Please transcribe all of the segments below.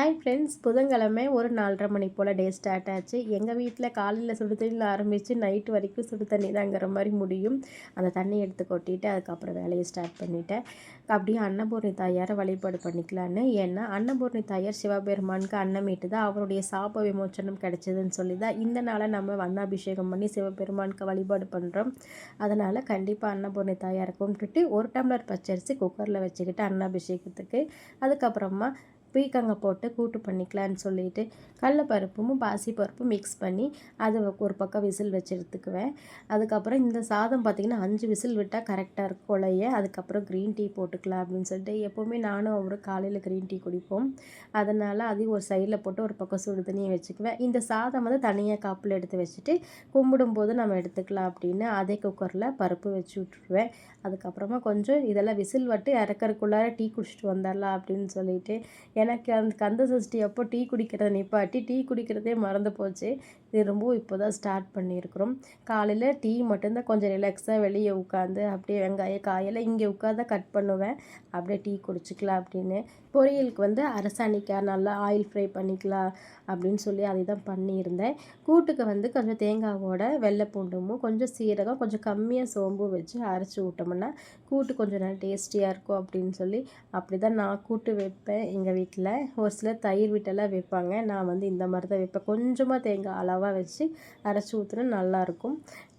Hi friends புதன்கிழமை ஒரு நாலரை மணி போல் டே ஸ்டார்ட் ஆச்சு. எங்கள் வீட்டில் காலையில் சுடு தண்ணியில் ஆரம்பித்து நைட்டு வரைக்கும் சுடு தண்ணி தாங்கிற மாதிரி முடியும். அந்த தண்ணி எடுத்து கொட்டிட்டு அதுக்கப்புறம் வேலையை ஸ்டார்ட் பண்ணிவிட்டேன் அப்படியே அன்னபூர்ணி தாயாரை வழிபாடு பண்ணிக்கலான்னு. ஏன்னா அன்னபூர்ணி தாயார் சிவபெருமானுக்கு அன்னமிட்டு தான் அவருடைய சாப விமோச்சனம் கிடைச்சதுன்னு சொல்லி தான் இந்த நாளை நம்ம வண்ணாபிஷேகம் பண்ணி சிவபெருமானுக்கு வழிபாடு பண்ணுறோம் அதனால் கண்டிப்பாக அன்னபூர்ணி தாயாரை கும்பிட்டுட்டு ஒரு டம்ளர் பச்சரிசி குக்கரில் வச்சுக்கிட்டு அன்னாபிஷேகத்துக்கு அதுக்கப்புறமா பீக்கங்க போட்டு கூட்டு பண்ணிக்கலான்னு சொல்லிட்டு கடலப்பருப்பும் பாசிப்பருப்பும் மிக்ஸ் பண்ணி அதை ஒரு பக்கம் விசில் வச்சு எடுத்துக்குவேன் அதுக்கப்புறம் இந்த சாதம் பார்த்திங்கன்னா அஞ்சு விசில் விட்டால் கரெக்டாக இருக்கும். கொலைய அதுக்கப்புறம் க்ரீன் டீ போட்டுக்கலாம் அப்படின்னு சொல்லிட்டு எப்போவுமே நானும் அவரும் காலையில் க்ரீன் டீ குடிப்போம். அதனால் அதையும் ஒரு சைடில் போட்டு ஒரு பக்கம் சுடு தண்ணியை வச்சுக்குவேன். இந்த சாதம் வந்து தனியாக காப்பில் எடுத்து வச்சுட்டு கும்பிடும்போது நம்ம எடுத்துக்கலாம் அப்படின்னு அதே குக்கரில் பருப்பு வச்சு விட்டுருவேன். அதுக்கப்புறமா கொஞ்சம் இதெல்லாம் விசில் வட்டு இறக்கறக்குள்ளார டீ குடிச்சிட்டு வந்துடலாம் அப்படின்னு சொல்லிட்டு எனக்கு அந்த கந்த சஷ்டி அப்போ டீ குடிக்கிறத நிப்பாட்டி டீ குடிக்கிறதே மறந்து போச்சு. இது ரொம்ப இப்போ தான் ஸ்டார்ட் பண்ணியிருக்கிறோம். காலையில் டீ மட்டும்தான் கொஞ்சம் ரிலாக்ஸாக வெளியே உட்காந்து அப்படியே வெங்காய காயில் இங்கே உட்காந்து கட் பண்ணுவேன். அப்படியே டீ குடிச்சிக்கலாம் அப்படின்னு. பொரியலுக்கு வந்து அரசாணிக்காய் நல்லா ஆயில் ஃப்ரை பண்ணிக்கலாம் அப்படின்னு சொல்லி அதை தான் பண்ணியிருந்தேன். கூட்டுக்கு வந்து கொஞ்சம் தேங்காவோட வெள்ளை பூண்டும் கொஞ்சம் சீரகம் கொஞ்சம் கம்மியாக சோம்பு வச்சு அரைச்சி விட்டோம்னா கூட்டு கொஞ்சம் நல்லா டேஸ்டியாக இருக்கும் அப்படின்னு சொல்லி அப்படி தான் நான் கூட்டு வைப்பேன். எங்கள் வீட்டில் வீட்டில் ஒரு சிலர் தயிர் வீட்டெல்லாம் வைப்பாங்க. நான் வந்து இந்த மாதிரி தான் வைப்பேன். கொஞ்சமாக தேங்காய் அளவாக வச்சு அரைச்சி ஊற்றுனா நல்லாயிருக்கும்.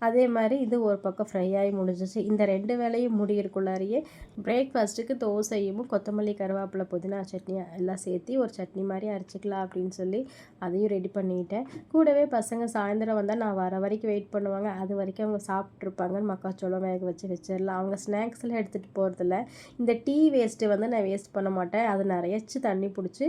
அதே மாதிரி இது ஒரு பக்கம் ஃப்ரை ஆகி முடிஞ்சிச்சு இந்த ரெண்டு வேலையும் முடியிருக்குள்ளாரியே பிரேக்ஃபாஸ்ட்டுக்கு தோசையும் கொத்தமல்லி கருவேப்பிலை புதினா சட்னி எல்லாம் சேர்த்து ஒரு சட்னி மாதிரி அரைச்சிக்கலாம் அப்படின்னு சொல்லி அதையும் ரெடி பண்ணிட்டேன். கூடவே பசங்க சாயந்தரம் வந்தால் நான் வர வரைக்கும் வெயிட் பண்ணுவாங்க. அது வரைக்கும் அவங்க சாப்பிட்ருப்பாங்கன்னு மக்காச்சோளம் வேக வச்சு வச்சிடலாம். அவங்க ஸ்நாக்ஸ்லாம் எடுத்துகிட்டு போகிறதில்ல இந்த டீ வேஸ்ட்டு வந்து நான் வேஸ்ட் பண்ண மாட்டேன். அது நிறையச்சு தண்ணி தண்ணி பிடிச்சி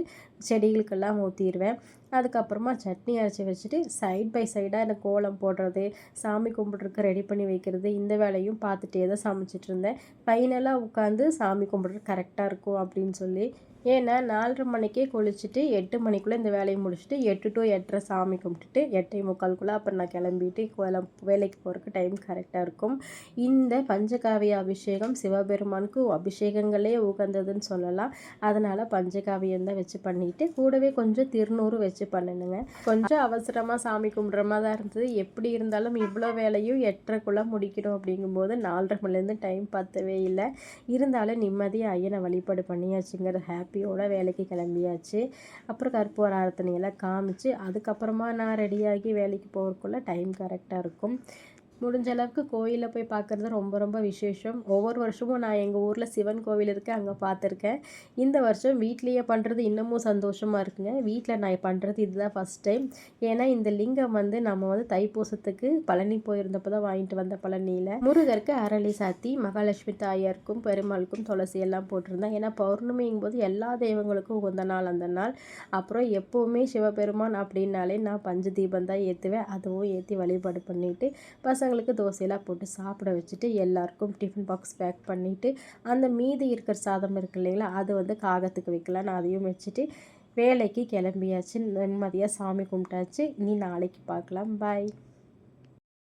செடிகளுக்கெல்லாம் ஊற்றிடுவேன் அதுக்கப்புறமா சட்னி அரைச்சி வச்சுட்டு சைட் பை சைடாக இந்த கோலம் போடுறது சாமி கும்பிட்றதுக்கு ரெடி பண்ணி வைக்கிறது இந்த வேலையும் பார்த்துட்டே தான் சமைச்சிட்டு இருந்தேன். ஃபைனலாக உட்காந்து சாமி கும்பிட்றது கரெக்டாக இருக்கும் அப்படின்னு சொல்லி ஏன்னா நாலரை மணிக்கே குளிச்சுட்டு எட்டு மணிக்குள்ளே இந்த வேலையை முடிச்சுட்டு எட்டு டு எட்டரை சாமி கும்பிட்டுட்டு எட்டை முக்கால்குள்ளே அப்புறம் நான் கிளம்பிட்டு வேலைக்கு போகிறதுக்கு டைம் கரெக்டாக இருக்கும். இந்த பஞ்சகாவிய அபிஷேகம் சிவபெருமானுக்கு அபிஷேகங்களே உகந்ததுன்னு சொல்லலாம். அதனால் பஞ்சகாவியம் தான் வச்சு பண்ணிட்டு கூடவே கொஞ்சம் திருநூறு வச்சு பண்ணணுங்க கொஞ்சம் அவசரமாக சாமி கும்பிட்ற மாதிரி தான் இருந்தது. எப்படி இருந்தாலும் இவ்வளோ வேலையும் எட்டரைக்குள்ளே முடிக்கணும் அப்படிங்கும்போது நாலரை மணிலேருந்து டைம் பத்தவே இல்லை. இருந்தாலும் நிம்மதியாக ஐயனை வழிபாடு பண்ணியாச்சுங்கிற ஹாப்பி ஹாப்பியோட வேலைக்கு கிளம்பியாச்சு. அப்புறம் கற்பூர ஆரத்தனையெல்லாம் காமிச்சு அதுக்கப்புறமா நான் ரெடியாகி வேலைக்கு போகிறக்குள்ள டைம் கரெக்டாக இருக்கும். முடிஞ்ச அளவுக்கு கோயிலில் போய் பார்க்குறது ரொம்ப ரொம்ப விசேஷம். ஒவ்வொரு வருஷமும் நான் எங்கள் ஊரில் சிவன் கோவில் இருக்குது அங்கே பார்த்துருக்கேன் இந்த வருஷம் வீட்லேயே பண்ணுறது இன்னமும் சந்தோஷமாக இருக்குங்க. வீட்டில் நான் பண்ணுறது இதுதான் ஃபஸ்ட் டைம் ஏன்னா இந்த லிங்கம் வந்து நம்ம வந்து தைப்பூசத்துக்கு பழனி போயிருந்தப்போ தான் வாங்கிட்டு வந்த பழனியில். முருகருக்கு அரளி சாத்தி மகாலட்சுமி தாயாருக்கும் பெருமாளுக்கும் துளசி எல்லாம் போட்டிருந்தேன் ஏன்னா பௌர்ணமிங்கும் போது எல்லா தெய்வங்களுக்கும் உகந்த நாள் அந்த நாள். அப்புறம் எப்போவுமே சிவபெருமான் அப்படின்னாலே நான் பஞ்ச தீபம் தான் ஏற்றுவேன் அதுவும் ஏற்றி வழிபாடு பண்ணிவிட்டு பசங்க பசங்களுக்கு தோசையெல்லாம் போட்டு சாப்பிட வச்சுட்டு எல்லாருக்கும் டிஃபன் பாக்ஸ் பேக் பண்ணிவிட்டு அந்த மீதி இருக்கிற சாதம் இருக்கு இல்லைங்களா அது வந்து காகத்துக்கு வைக்கலாம். நான் அதையும் வச்சுட்டு வேலைக்கு கிளம்பியாச்சு. நிம்மதியாக சாமி கும்பிட்டாச்சு. இனி நாளைக்கு பார்க்கலாம். பாய்